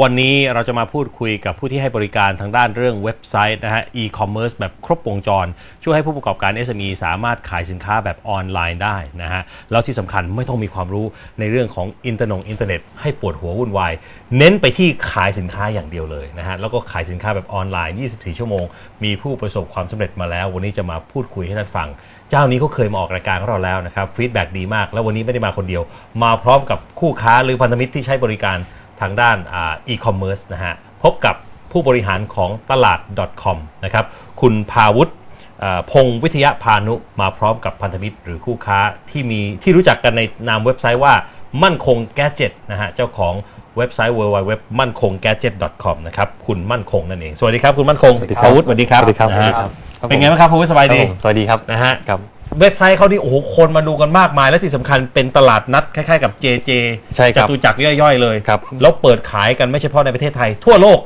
วันนี้เราจะมาพูดคุยกับผู้ที่ให้บริการทางด้านเรื่องเว็บไซต์นะฮะ e-commerce แบบครบวงจร ช่วยให้ผู้ประกอบการ SME สามารถขายสินค้าแบบออนไลน์ได้นะฮะ แล้วที่สำคัญไม่ต้องมีความรู้ในเรื่องของอินเทอร์นงอินเทอร์เน็ตให้ปวดหัววุ่นวาย เน้นไปที่ขายสินค้าอย่างเดียวเลยนะฮะ แล้วก็ขายสินค้าแบบออนไลน์ 24 ชั่วโมง มีผู้ประสบความสำเร็จมาแล้ว วันนี้จะมาพูดคุยให้ท่านฟัง เจ้านี้เขาเคยมาออกรายการของเราแล้วนะครับฟีดแบ็ดีมาก แล้ววันนี้ไม่ได้มาคนเดียว มาพร้อมกับคู่ค้าหรือพันธมิตรที่ใช้บริการ ทางด้านอีคอมเมิร์ซนะฮะพบกับผู้บริหารของตลาด .com นะครับคุณพาวุฒิอ่าพงศ์วิทยาพานุมาพร้อมกับพันธมิตรหรือคู่ค้าที่มีที่รู้จักกันในนามเว็บไซต์ว่ามั่นคงแกจ็ตนะฮะเจ้าของเว็บไซต์ www มั่นคง gadget com นะครับคุณมั่นคงนั่นเอง สวัสดีครับคุณมั่นคงสวัสดีครับพาวุฒิสวัสดีครับสวัสดีครับนะฮะสวัสดีครับเป็นไงบ้างครับพาวุฒิสบายดีครับผมสวัสดีครับนะฮะครับ เว็บไซต์เขานี่โอ้โหคนมาดูกันมากมาย และที่สำคัญเป็นตลาดนัดคล้ายๆ กับ JJ ใช่ครับจตุจักรย่อยๆ เลยครับแล้วเปิดขายกันไม่เฉพาะในประเทศไทย ทั่วโลก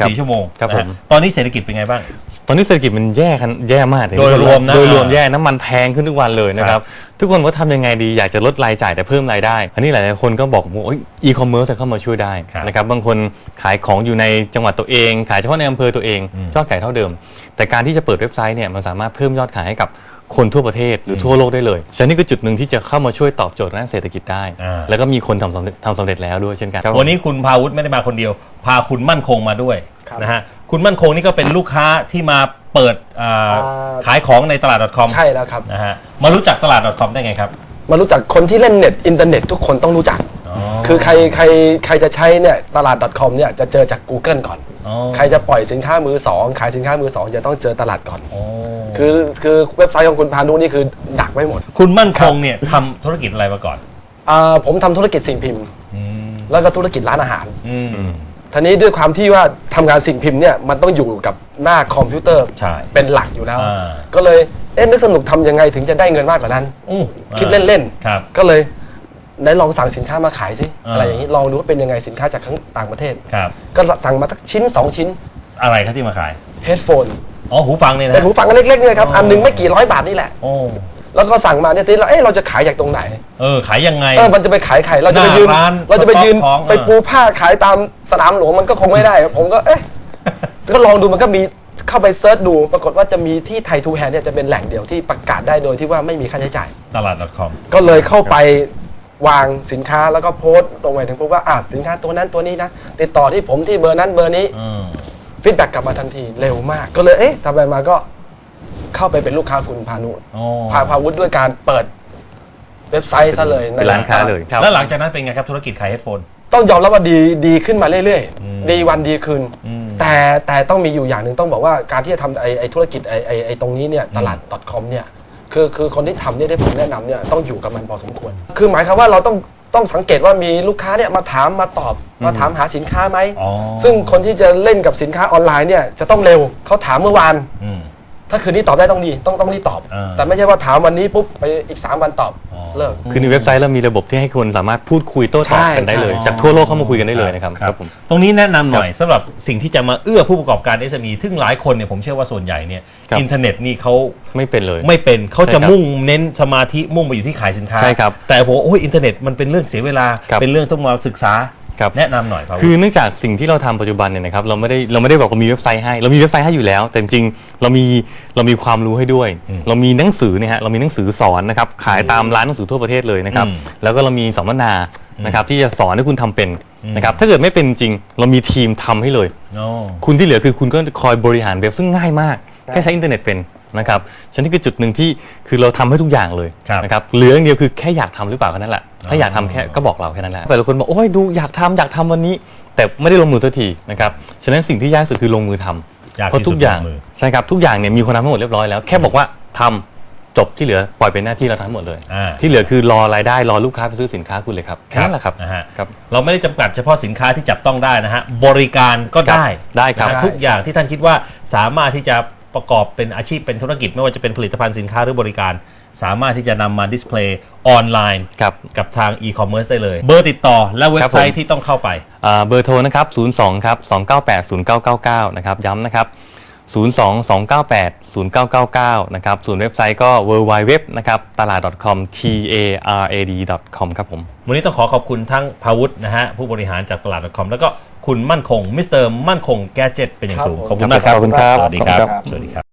ครับ24 ชั่วโมงครับนะฮะผม ตอนนี้เศรษฐกิจเป็นไงบ้าง ตอนนี้เศรษฐกิจมันแย่กันแย่มากเลยโดยรวมนะโดยรวมแย่น้ำมันแพงขึ้นทุกวันเลยนะคครัรับบ ทุกคนว่าทำยังไงดีอยากจะลดรายจ่ายแต่เพิ่มรายได้ อันนี้หลายๆคนก็บอกว่าอีคอมเมิร์ซเข้ามาช่วยได้ครับนะครับบางคนขายของอยู่ในจังหวัดตัวเอง ขายเฉพาะในอำเภอตัวเองอืม ยอดขายเท่าเดิม แต่การที่จะเปิดเว็บไซต์เนี่ยมันสามารถเพิ่มยอดขายให้กับ คนทั่วประเทศหรือทั่วโลกได้เลยฉะนั้นนี่คือจุดหนึ่งที่จะเข้ามาช่วยตอบโจทย์ด้านเศรษฐกิจได้ อ่า แล้วก็มีคนทำสำเร็จทำสำเร็จแล้วด้วยเช่นกันครับวันนี้คุณพาวุฒิไม่ได้มาคนเดียว พาคุณมั่นคงมาด้วยครับนะฮะคุณมั่นคงนี่ก็เป็นลูกค้าที่มาเปิดอ่าอ่าขายของในตลาด .com ใช่แล้วครับ นะฮะมารู้จักตลาด .com ได้ไงครับ มารู้จักคนที่เล่นเน็ตอินเทอร์เน็ตทุกคนต้องรู้จักอ๋อ คือใครใครใครจะใช้เนี่ยตลาด .com เนี่ยจะเจอจาก Google ก่อน อ๋อใครจะปล่อยสินค้ามือสองขายสินค้ามือสองจะต้องเจอตลาดก่อน อ๋อคือคือเว็บไซต์ของคุณพานุนี่คือดักไว้หมดคุณมั่นคงเนี่ยทำธุรกิจอะไรมาก่อน อ่าผมทำธุรกิจสิ่งพิมพ์ อืมแล้วก็ธุรกิจร้านอาหาร อืม ทีนี้ด้วยความที่ว่าทำงานสิ่งพิมพ์เนี่ยมันต้องอยู่กับหน้าคอมพิวเตอร์ใช่เป็นหลักอยู่แล้ว อ่า ก็เลยเอ๊ะนึกสนุกทำยังไงถึงจะได้เงินมากกว่านั้น อู้คิดเล่นครับๆก็เลย ไหนลองสั่งสินค้ามาขายสิอ่า อะไรอย่างนี้ลองดูว่าเป็นยังไงสินค้าจากข้างต่างประเทศ ครับ ก็สั่งมาสักชิ้น 2 ชิ้นอะไรครับที่มาขาย เฮดโฟนอ๋อ หูฟังเนี่ยนะ เป็นหูฟังอันเล็กๆเนี่ยครับอ๋ออั อันหนึงไม่กี่ร้อยบาทนี่แหละ โอ้ แล้วก็สั่งมาเนี่ยทีนี้เราเอ๊ะเราจะขายจากตรงไหนเออ ขายยังไง เออมันจะไปขายไข่เราจะไปยืนหน้าร้านเราจะไปยืนสต็อกของไปปูผ้าขายตามสนามหลวงมันก็คงไม่ได้ผมก็เอ๊ะ ก็ลองดูมันก็มีเข้าไปเซิร์ชดู ปรากฏว่าจะมีที่ไทยทูแฮนเนี่ยจะเป็นแหล่งเดียวที่ประกาศได้โดยที่ว่าไม่มีค่าใช้จ่าย ตลาด .com ก็เลยเข้าไป วางสินค้าแล้วก็โพสต์ลงไปถึงพบว่าอะสินค้าตัวนั้นตัวนี้นะ ติดต่อที่ผมที่เบอร์นั้นเบอร์นี้อืมฟีดแบ็กกลับมาทันทีเร็วมาก ก็เลยเอ๊ะทำไปมาก็เข้าไปเป็นลูกค้าคุณพานุโอ้พาพาวุฒิด้วยการเปิดเว็บไซต์ซะเลยเป็นร้านค้าเลยครับ แล้วหลังจากนั้นเป็นไงครับธุรกิจขายเฮดโฟน ต้องยอมรับว่าดีดีขึ้นมาเรื่อยอืม ๆ ดีวันดีคืน อืม แต่แต่ต้องมีอยู่อย่างหนึ่งต้องบอกว่าการที่จะทำไอ้ไอ้ธุรกิจไอ้ไอ้ไอ้ตรงนี้เนี่ยตลาด .com เนี่ย คือคือคนที่ทำเนี่ยที่ผมแนะนำเนี่ยต้องอยู่กับมันพอสมควร คือหมายความว่าเราต้องต้องสังเกตว่ามีลูกค้าเนี่ยมาถามมาตอบมาถามหาสินค้าไหม อ๋อซึ่งคนที่จะเล่นกับสินค้าออนไลน์เนี่ยจะต้องเร็วเขาถามเมื่อวาน อืม ถ้าคืนนี้ตอบได้ต้องดีต้องต้องรีบตอบ อ่า แต่ไม่ใช่ว่าถามวันนี้ปุ๊บไปอีก 3 วันตอบอ๋อเลิก คือในเว็บไซต์เรามีระบบที่ให้คนสามารถพูดคุยโต้ตอบกันได้เลย ใช่ จากทั่วโลกเข้ามาคุยกันได้เลยนะครับครับผม ตรงนี้แนะนำหน่อยสำหรับสิ่งที่จะมาเอื้อผู้ประกอบการ SME ซึ่งหลายคนเนี่ยผมเชื่อว่าส่วนใหญ่เนี่ยครับ อินเทอร์เน็ตนี่เขาไม่เป็นเลย ไม่เป็นเขาจะใช่ครับมุ่งเน้นสมาธิมุ่งไปอยู่ที่ขายสินค้า ใช่ครับแต่ผมโอ้ยอินเทอร์เน็ตมันเป็นเรื่องเสียเวลา ครับเป็นเรื่องต้องมาศึกษา ครับ แนะนำหน่อยครับ คือเนื่องจากสิ่งที่เราทำปัจจุบันเนี่ยนะครับเราไม่ได้เราไม่ได้บอกว่ามีเว็บไซต์ให้ เรามีเว็บไซต์ให้อยู่แล้ว แต่จริงๆเรามีเรามีความรู้ให้ด้วยอืมเรามีหนังสือเนี่ยฮะเรามีหนังสือสอนนะครับขายตามร้านหนังสือทั่วประเทศเลยนะครับ อืมแล้วก็เรามีสัมมนานะครับที่จะสอนให้คุณทำเป็นอืม นะครับถ้าเกิดไม่เป็นจริง เรามีทีมทำให้เลย โอ้ คุณที่เหลือคือคุณก็คอยบริหารเว็บซึ่งง่ายมากแค่ใช้อินเทอร์เน็ตเป็น นะครับฉะนั้นนี่คือจุดหนึ่งที่คือเราทำให้ทุกอย่างเลยครับ นะครับเหลืออย่างเดียวคือแค่อยากทำหรือเปล่าแค่นั้นแหละถ้าอยากทำแค่ก็บอกเราแค่นั้นแหละแต่ละคนบอกโอ้ยดูอยากทำอยากทำวันนี้ แต่ไม่ได้ลงมือสักทีนะครับฉะนั้นสิ่งที่ยากสุดคือลงมือทำยากเพราะที่ทุสุกดอย่างลงมือ ใช่ครับทุกอย่างเนี่ยมีคนทำทั้งหมดเรียบร้อยแล้วแค่บอกว่าทำจบที่เหลือปล่อยเป็นหน้าที่เราทั้งหมดเลย อ่า ที่เหลือคือรอรายได้รอลูกค้าไปซื้อสินค้าคุณเลยครับแค่นั้นแหละครับนะฮะครับ เราไม่ได้จำกัดเฉพาะสินค้าที่จับต้องได้นะฮะบริการก็ได้ได้ครับ นะฮะทุกอย่างที่ท่านคิดว่าสามารถที่จะ ประกอบเป็นอาชีพเป็นธุรกิจ ไม่ว่าจะเป็นผลิตภัณฑ์สินค้าหรือบริการ สามารถที่จะนำมาดิสเพลย์ออนไลน์ครับ กับทางอีคอมเมิร์ซได้เลย เบอร์ติดต่อและเว็บไซครับต์ผมที่ต้องเข้าไป อ่าเบอร์โทรนะครับ 02 ครับ 298 0999 นะครับ ย้ำนะครับ 02 298 0999 นะครับ ส่วนเว็บไซต์ก็ w w w นะครับตลาด .com t a r a d .com ครับผม วันนี้ต้องขอขอบคุณทั้งพาวุฒินะฮะผู้บริหารจากตลาด .com แล้วก็ คุณมั่นคงมิสเตอร์มั่นคงแกเจ็ตเป็นอย่างสูงครับผมขอบคุณมากครับขอบคุณครับสวัสดีครับขอบคุณครับสวัสดีครับ